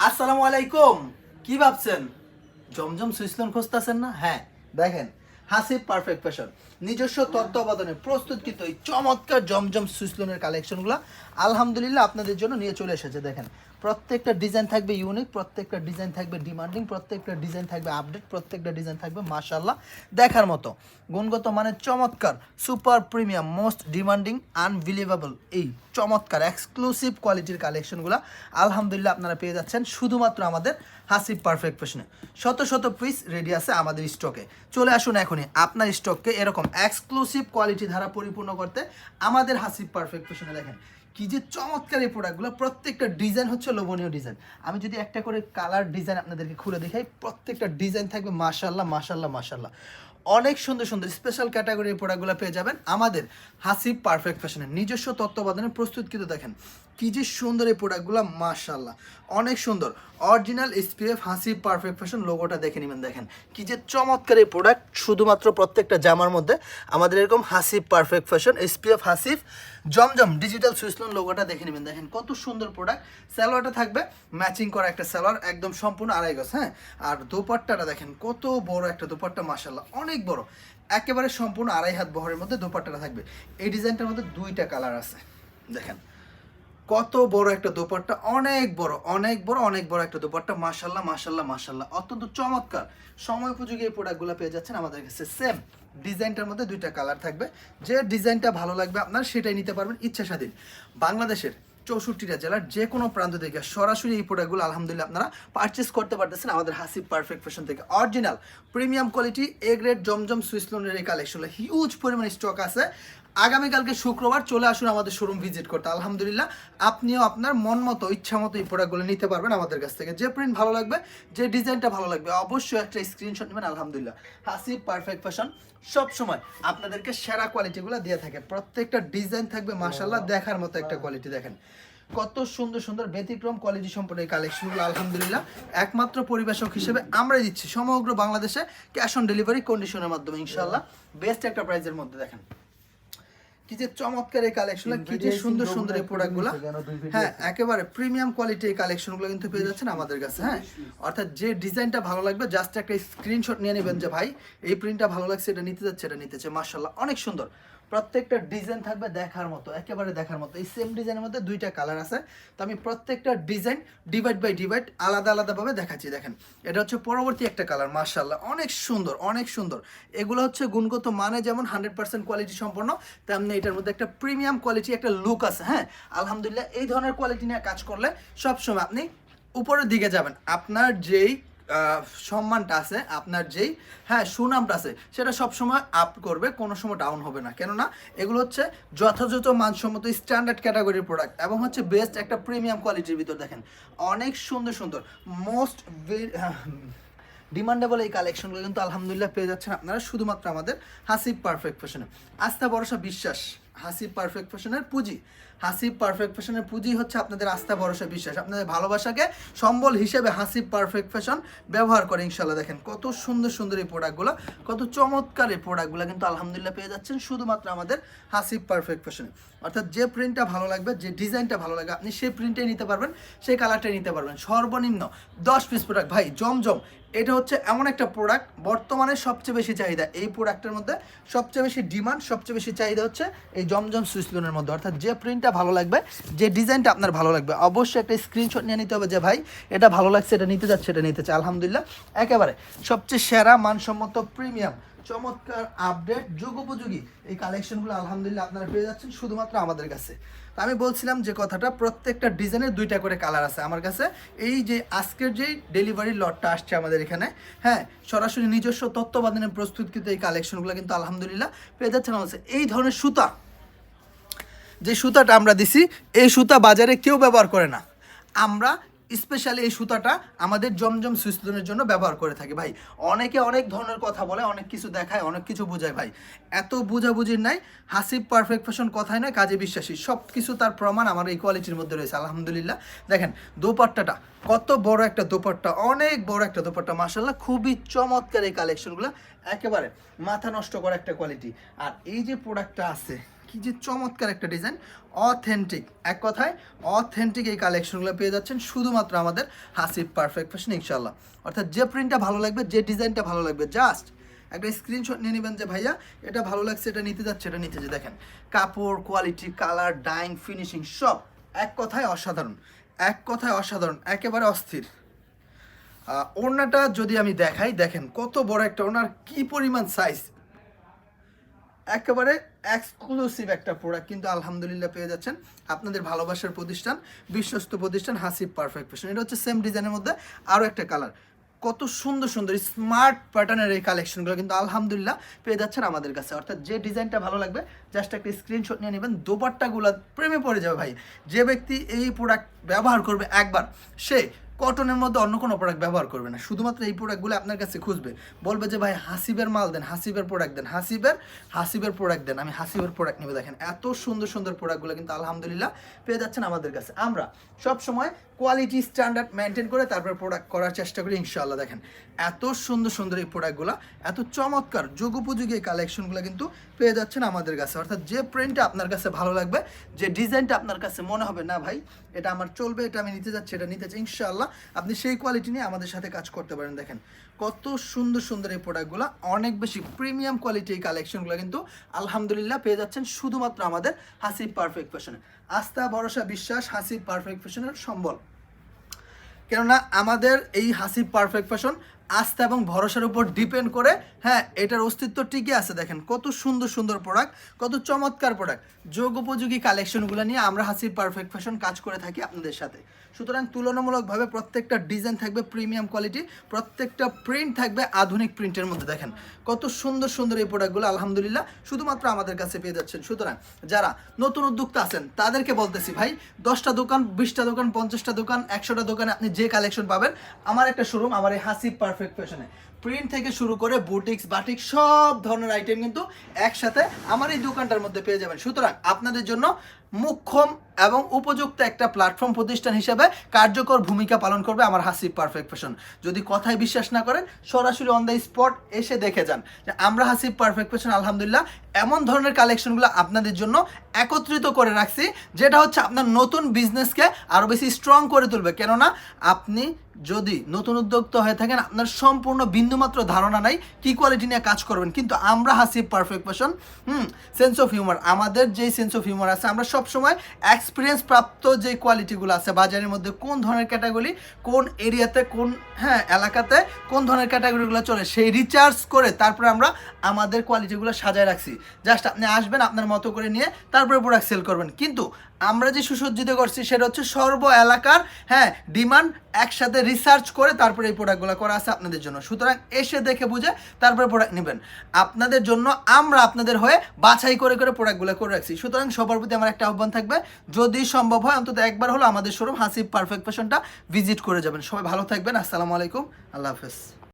আসসালামু আলাইকুম। কি ভাবছেন? জমজম সুইসলন খুঁজতেছেন না? হ্যাঁ দেখেন হাসি পারফেক্ট ফ্যাশন নিজস্ব তত্ত্বাবধানে প্রস্তুতকৃত এই চমৎকার জমজম সুইসলনের কালেকশনগুলো আলহামদুলিল্লাহ আপনাদের জন্য নিয়ে চলে এসেছে, দেখেন। প্রত্যেকটা ডিজাইন থাকবে ইউনিক প্রত্যেকটা ডিজাইন থাকবে ডিমান্ডিং প্রত্যেকটা ডিজাইন থাকবে আপডেট প্রত্যেকটা ডিজাইন থাকবে মাশাল্লাহ দেখার মতো। গুণগত মানে চমৎকার super premium most demanding unbelievable এই চমৎকার এক্সক্লুসিভ কোয়ালিটির কালেকশনগুলো আলহামদুলিল্লাহ আপনারা পেয়ে যাচ্ছেন শুধুমাত্র আমাদের হাসিব পারফেক্ট ফ্যাশনে শত শত পিস রেডি আছে আমাদের স্টকে চলে আসুন এখনই আপনার স্টককে এরকম এক্সক্লুসিভ কোয়ালিটি ধারা পরিপূর্ণ করতে আমাদের হাসিব পারফেক্ট ফ্যাশনে দেখেন। কি যে চমৎকার এই প্রোডাক্টগুলো প্রত্যেকটা ডিজাইন হচ্ছে লোভনীয় ডিজাইন আমি যদি একটা করে কালার ডিজাইন আপনাদেরকে খুলে দেখাই, প্রত্যেকটা ডিজাইন থাকবে মাশাল্লাহ মাশাল্লাহ মাশাল্লাহ অনেক সুন্দর সুন্দর স্পেশাল ক্যাটাগরির প্রোডাক্টগুলো পেয়ে যাবেন আমাদের হাসিব পারফেক্ট ফ্যাশনের নিজস্ব তত্ত্বাবধানে প্রস্তুতকৃত দেখেন। কি যে সুন্দর এই প্রোডাক্টগুলো মাশাল্লাহ অনেক সুন্দর। অরিজিনাল এসপিএফ হাসি পারফেক্ট ফ্যাশন লোগোটা দেখে নেবেন, দেখেন। কি যে চমৎকার এই প্রোডাক্ট শুধুমাত্র প্রত্যেকটা জামার মধ্যে। আমাদের এরকম Hasib perfect fashion SPF Hasib Zamzam digital Swiss lawn লোগোটা দেখে নেবেন, দেখেন। কত সুন্দর প্রোডাক্ট স্যালোয়ারটা থাকবে ম্যাচিং করা একটা স্যালোয়ার একদম সম্পূর্ণ আড়াই গজ হ্যাঁ? আর দোপাট্টাটা দেখেন, কত বড় একটা দোপাট্টা মাসাল্লাহ অনেক বড়। একেবারে সম্পূর্ণ আড়াই হাত বহরের মধ্যে দোপাট্টাটা থাকবে। এই ডিজাইনটার মধ্যে দুইটা কালার আছে, দেখেন। কত বড় একটা দোপাট্টা, অনেক বড় অনেক বড় অনেক বড় একটা দোপাট্টা। মাশাল্লাহ মাশাল্লাহ মাশাল্লাহ অত্যন্ত চমৎকার। সময় উপযোগী এই প্রোডাক্টগুলো পেয়ে যাচ্ছেন আমাদের কাছে। সেম ডিজাইনটার মধ্যে দুইটা কালার থাকবে। যে ডিজাইনটা ভালো লাগবে আপনার, সেটাই নিতে পারবেন ইচ্ছা স্বাধীন বাংলাদেশের চৌষট্টিটা জেলার যে কোনো প্রান্ত থেকে সরাসরি এই প্রোডাক্টগুলো আলহামদুলিল্লাহ, আপনারা পারচেস করতে পারতেছেন আমাদের হাসিব পারফেক্ট ফ্যাশন থেকে। Original premium quality A grade Zamzam সুইসলোনের এই কালেকশনগুলো হিউজ পরিমাণে স্টক আছে। আগামীকালকে শুক্রবার চলে আসুন আমাদের শোরুম ভিজিট করতে। আলহামদুলিল্লাহ আপনিও আপনার মন মতো ইচ্ছা মতো এই প্রোডাক্টগুলো নিতে পারবেন আমাদের কাছ থেকে। যে প্রিন্ট ভালো লাগবে যে ডিজাইনটা ভালো লাগবে অবশ্যই একটা স্ক্রিনশট নেবেন আলহামদুলিল্লাহ। হাসি পারফেক্ট ফ্যাশন সব সময় আপনাদেরকে সেরা কোয়ালিটিগুলো দিয়ে থাকে। প্রত্যেকটা ডিজাইন থাকবে মাশাল্লাহ দেখার মতো একটা কোয়ালিটি দেখেন। কত সুন্দর সুন্দর ব্যতিক্রম কোয়ালিটি সম্পন্ন এই কালেকশনগুলো আলহামদুলিল্লাহ। একমাত্র পরিবেশক হিসেবে আমরাই দিচ্ছি। সমগ্র বাংলাদেশে ক্যাশ অন ডেলিভারি কন্ডিশনের মাধ্যমে ইনশাল্লাহ বেস্ট একটা প্রাইজের মধ্যে দেখেন। কি যে চমৎকার এই কালেকশন কি যে সুন্দর সুন্দর এই প্রোডাক্টগুলো হ্যাঁ একেবারে প্রিমিয়াম কোয়ালিটি এই কালেকশনগুলো কিন্তু পেয়ে যাচ্ছেন আমাদের কাছে হ্যাঁ? অর্থাৎ যে ডিজাইনটা ভালো লাগবে জাস্ট একটা স্ক্রিনশট নিয়ে নেবেন যে ভাই এই প্রিন্টটা ভালো লাগছে এটা নিতে যাচ্ছে এটা নিতেছে। মার্শাল্লাহ অনেক সুন্দর। প্রত্যেকটা ডিজাইন থাকবে দেখার মতো, একেবারে দেখার মতো। এই সেম ডিজাইনের মধ্যে দুইটা কালার আছে। তো আমি প্রত্যেকটা ডিজাইন ডিভাইড বাই ডিভাইড আলাদা আলাদাভাবে দেখাচ্ছি, দেখেন। এটা হচ্ছে পরবর্তী একটা কালার মার্শাল্লাহ অনেক সুন্দর অনেক সুন্দর। এগুলো হচ্ছে গুণগত মানে যেমন হান্ড্রেড পার্সেন্ট কোয়ালিটি সম্পন্ন, তেমনি এটার মধ্যে একটা প্রিমিয়াম কোয়ালিটি একটা লুক আছে হ্যাঁ? আলহামদুলিল্লাহ, এই ধরনের কোয়ালিটি নিয়ে কাজ করলে সবসময় আপনি উপরের দিকে যাবেন। আপনার যেই সম্মানটা আছে, আপনার যেই হ্যাঁ সুনামটা আছে, সেটা সবসময় আপ করবে, কোনো সময় ডাউন হবে না। কেননা, এগুলো হচ্ছে যথাযথ মানসম্মত স্ট্যান্ডার্ড ক্যাটাগরির প্রোডাক্ট এবং হচ্ছে বেস্ট একটা প্রিমিয়াম কোয়ালিটির ভিতর দেখেন। অনেক সুন্দর সুন্দর মোস্ট ডিমান্ডেবল এই কালেকশনগুলো কিন্তু আলহামদুলিল্লাহ পেয়ে যাচ্ছেন আপনারা, শুধুমাত্র আমাদের হাসিব পারফেক্ট ফ্যাশনে আস্থা, ভরসা, বিশ্বাস। হাসিব পারফেক্ট ফ্যাশনের পুঁজি। হাসিব পারফেক্ট ফ্যাশনের পুঁজি হচ্ছে আপনাদের আস্থা, ভরসা, বিশ্বাস। আপনাদের ভালোবাসাকে সম্বল হিসেবে হাসি পারফেক্ট ফ্যাশন ব্যবহার করে ইনশাল্লাহ দেখেন কত সুন্দর সুন্দর এই প্রোডাক্টগুলো কত চমৎকার এই প্রোডাক্টগুলো কিন্তু আলহামদুলিল্লাহ পেয়ে যাচ্ছেন শুধুমাত্র আমাদের হাসিব পারফেক্ট ফ্যাশনে অর্থাৎ যে প্রিন্টটা ভালো লাগবে, যে ডিজাইনটা ভালো লাগবে, আপনি সেই প্রিন্টটাই নিতে পারবেন, সেই কালারটাই নিতে পারবেন। সর্বনিম্ন দশ পিস প্রোডাক্ট ভাই, জমজম এটা হচ্ছে এমন একটা প্রোডাক্ট বর্তমানে সবচেয়ে বেশি চাহিদা এই প্রোডাক্টের মধ্যে, সবচেয়ে বেশি ডিমান্ড সবচেয়ে বেশি চাহিদা হচ্ছে এই জমজম সুইসলোনের মধ্যে। অর্থাৎ যে প্রিন্টটা ভালো লাগবে, যে ডিজাইনটা আপনার ভালো লাগবে, অবশ্যই একটা স্ক্রিনশট নিয়ে নিতে হবে যে, ভাই, এটা ভালো লাগছে, এটা নিতে যাচ্ছে, এটা নিতে চাই আলহামদুলিল্লাহ, একেবারে সবচেয়ে সেরা, মানসম্মত প্রিমিয়াম চমৎকার আপডেট যুগোপযোগী। এই কালেকশনগুলো আলহামদুলিল্লাহ আপনারা পেয়ে যাচ্ছেন শুধুমাত্র আমাদের কাছে। তো আমি বলছিলাম যে কথাটা, প্রত্যেকটা ডিজাইনের দুইটা করে কালার আছে আমার কাছে। এই যে আজকের যেই ডেলিভারি লটটা আসছে আমাদের এখানে হ্যাঁ সরাসরি নিজস্ব তত্ত্বাবধানে প্রস্তুতকৃত এই কালেকশনগুলো কিন্তু আলহামদুলিল্লাহ পেয়ে যাচ্ছেন আমার এই ধরনের সুতা, যে সুতাটা আমরা দিছি, এই সুতা বাজারে কেউ ব্যবহার করে না। আমরা স্পেশালি এই সুতাটা আমাদের জমজম সুইসলনের জন্য ব্যবহার করে থাকি। ভাই, অনেকে অনেক ধরনের কথা বলে, অনেক কিছু দেখায়, অনেক কিছু বোঝায় ভাই। এত বুঝাবুঝির নাই, হাসিব পারফেক্ট ফ্যাশন কথাই নয়, কাজে বিশ্বাসী। সব কিছু তার প্রমাণ আমার এই কোয়ালিটির মধ্যে রয়েছে, আলহামদুলিল্লাহ। দেখেন, দোপাট্টাটা, কত বড় একটা দোপাট্টা, অনেক বড় একটা দোপাট্টা মাসাল্লাহ খুবই চমৎকার এই কালেকশনগুলো একেবারে মাথা নষ্ট করা একটা কোয়ালিটি আর এই যে প্রোডাক্টটা আছে কি যে চমৎকার একটা ডিজাইন অথেন্টিক এক কথায় অথেন্টিক এই কালেকশনগুলো পেয়ে যাচ্ছেন শুধুমাত্র আমাদের হাসিব পারফেক্ট ফ্যাশন ইনশাল্লাহ অর্থাৎ যে প্রিন্টটা ভালো লাগবে, যে ডিজাইনটা ভালো লাগবে জাস্ট একটা স্ক্রিনশট নিয়ে নেবেন যে, ভাইয়া, এটা ভালো লাগছে, এটা নিতে যাচ্ছে, এটা নিতে যে দেখেন, কাপড় কোয়ালিটি কালার ডাইং ফিনিশিং সব এক কথায় অসাধারণ। এক কথায় অসাধারণ, একেবারে অস্থির। ওড়নাটা যদি আমি দেখাই, দেখেন, কত বড় একটা ওনার কি পরিমাণ সাইজ একেবারে এক্সক্লুসিভ একটা প্রোডাক্ট কিন্তু আলহামদুলিল্লাহ পেয়ে যাচ্ছেন আপনাদের ভালোবাসার প্রতিষ্ঠান, বিশ্বস্ত প্রতিষ্ঠান হাসিব পারফেক্ট ফ্যাশন এটা হচ্ছে সেম ডিজাইনের মধ্যে আরও একটা কালার কত সুন্দর সুন্দর স্মার্ট প্যাটার্নের এই কালেকশনগুলো কিন্তু আলহামদুলিল্লাহ পেয়ে যাচ্ছেন আমাদের কাছে। অর্থাৎ যে ডিজাইনটা ভালো লাগবে জাস্ট একটা স্ক্রিনশট নিয়ে নেবেন, দোপাট্টাগুলো প্রেমে পড়ে যাবে ভাই। যে ব্যক্তি এই প্রোডাক্ট ব্যবহার করবে একবার, সে কটনের মধ্যে অন্য কোনো প্রোডাক্ট ব্যবহার করবে না। শুধুমাত্র এই প্রোডাক্টগুলো আপনার কাছে খুঁজবে। বলবে যে, ভাই, হাসিবের মাল দেন, হাসিবের প্রোডাক্ট দেন, হাসিবের হাসিবের প্রোডাক্ট দেন, আমি হাসিবের প্রোডাক্ট নেবে। দেখেন, এত সুন্দর সুন্দর প্রোডাক্টগুলো কিন্তু আলহামদুলিল্লাহ পেয়ে যাচ্ছেন আমাদের কাছে। আমরা সব সময় কোয়ালিটি স্ট্যান্ডার্ড মেনটেন করে তারপর প্রোডাক্ট করার চেষ্টা করি, ইনশাআল্লাহ। দেখেন, এত সুন্দর সুন্দর এই প্রোডাক্টগুলো এত চমৎকার, যুগোপযোগী এই কালেকশনগুলো কিন্তু পেয়ে যাচ্ছেন আমাদের কাছে। অর্থাৎ যে প্রিন্টটা আপনার কাছে ভালো লাগবে, যে ডিজাইনটা আপনার কাছে মনে হবে, না ভাই, এটা আমার চলবে, এটা আমি নিতে যাচ্ছি, এটা নিতে চাই ইনশাআল্লাহ। আপনি সেই কোয়ালিটি নিয়ে আমাদের সাথে কাজ করতে পারেন। দেখেন, কত সুন্দর সুন্দর এই প্রোডাক্টগুলো অনেক বেশি প্রিমিয়াম কোয়ালিটি এই কালেকশনগুলো কিন্তু আলহামদুলিল্লাহ পেয়ে যাচ্ছেন শুধুমাত্র আমাদের হাসি পারফেক্ট ফ্যাশনে আস্থা, ভরসা, বিশ্বাস হাসি পারফেক্ট ফ্যাশনের সম্বল। কেননা আমাদের এই হাসি পারফেক্ট ফ্যাশন আস্থা এবং ভরসার উপর ডিপেন্ড করে হ্যাঁ এটার অস্তিত্ব টিকে আছে, দেখেন, কত সুন্দর সুন্দর প্রোডাক্ট কত চমৎকার প্রোডাক্ট যোগ উপযোগী কালেকশনগুলো নিয়ে আমরা হাসির পারফেক্ট ফ্যাশন কাজ করে থাকি আপনাদের সাথে। সুতরাং তুলনামূলকভাবে প্রত্যেকটা ডিজাইন থাকবে প্রিমিয়াম কোয়ালিটি প্রত্যেকটা প্রিন্ট থাকবে আধুনিক প্রিন্টের মধ্যে, দেখেন। কত সুন্দর সুন্দর এই প্রোডাক্টগুলো আলহামদুলিল্লাহ, শুধুমাত্র আমাদের কাছে পেয়ে যাচ্ছেন। সুতরাং যারা নতুন উদ্যোক্তা আছেন, তাদেরকে বলতেছি, ভাই, দশটা দোকান, বিশটা দোকান, পঞ্চাশটা দোকান, একশোটা দোকানে আপনি যে কালেকশন পাবেন, আমার একটা শোরুম আমার এই হাসিব পারফেক্ট ফ্যাশনে প্রিন্ট থেকে শুরু করে বুটিক্স বাটিক সব ধরনের আইটেম কিন্তু একসাথে আমার এই দোকানটার মধ্যে পেয়ে যাবেন। সুতরাং আপনাদের জন্য মুখ্যম এবং উপযুক্ত একটা প্ল্যাটফর্ম প্রতিষ্ঠান হিসেবে কার্যকর ভূমিকা পালন করবে আমার হাসিব পারফেক্ট ফ্যাশন যদি কথায় বিশ্বাস না করেন, সরাসরি অন দ্য স্পট এসে দেখে যান যে আমরা হাসিব পারফেক্ট ফ্যাশন আলহামদুলিল্লাহ, এমন ধরনের কালেকশনগুলো আপনাদের জন্য একত্রিত করে রাখছি, যেটা হচ্ছে আপনার নতুন বিজনেসকে আরও বেশি স্ট্রং করে তুলবে। কেননা, আপনি যদি নতুন উদ্যোক্তা হয়ে থাকেন, আপনার সম্পূর্ণ বিন্দুমাত্র ধারণা নাই, কি কোয়ালিটি নিয়ে কাজ করবেন। কিন্তু আমরা Hasib perfect fashion hmm sense of humour আমাদের যেই সেন্স অফ হিউমার আছে, আমরা সবসময় এক্সপিরিয়েন্স প্রাপ্ত যে কোয়ালিটিগুলো আছে, বাজারের মধ্যে কোন ধরনের ক্যাটাগরি কোন এরিয়াতে কোন হ্যাঁ এলাকাতে কোন ধরনের ক্যাটাগরিগুলো চলে, সেই রিচার্জ করে তারপরে আমরা আমাদের কোয়ালিটিগুলো সাজায় রাখছি। জাস্ট আপনি আসবেন, আপনার মতো করে নিয়ে তারপরে প্রোডাক্ট সেল করবেন। কিন্তু আমরা যে সুসজ্জিত করছি সেটা হচ্ছে সর্ব এলাকার হ্যাঁ ডিমান্ড একসাথে রিসার্চ করে তারপরে এই প্রোডাক্টগুলো করা আছে আপনাদের জন্য। সুতরাং এসে দেখে বুঝে তারপরে প্রোডাক্ট নেবেন। আপনাদের জন্য আমরা আপনাদের হয়ে বাছাই করে করে প্রোডাক্টগুলো করে রাখছি। সুতরাং সবার প্রতি আমার একটা আহ্বান থাকবে, যদি সম্ভব হয়, অন্তত একবার হলো আমাদের শোরুম হাসিব পারফেক্ট ফ্যাশনটা ভিজিট করে যাবেন। সবাই ভালো থাকবেন। আসসালামু আলাইকুম। আল্লাহ হাফেজ।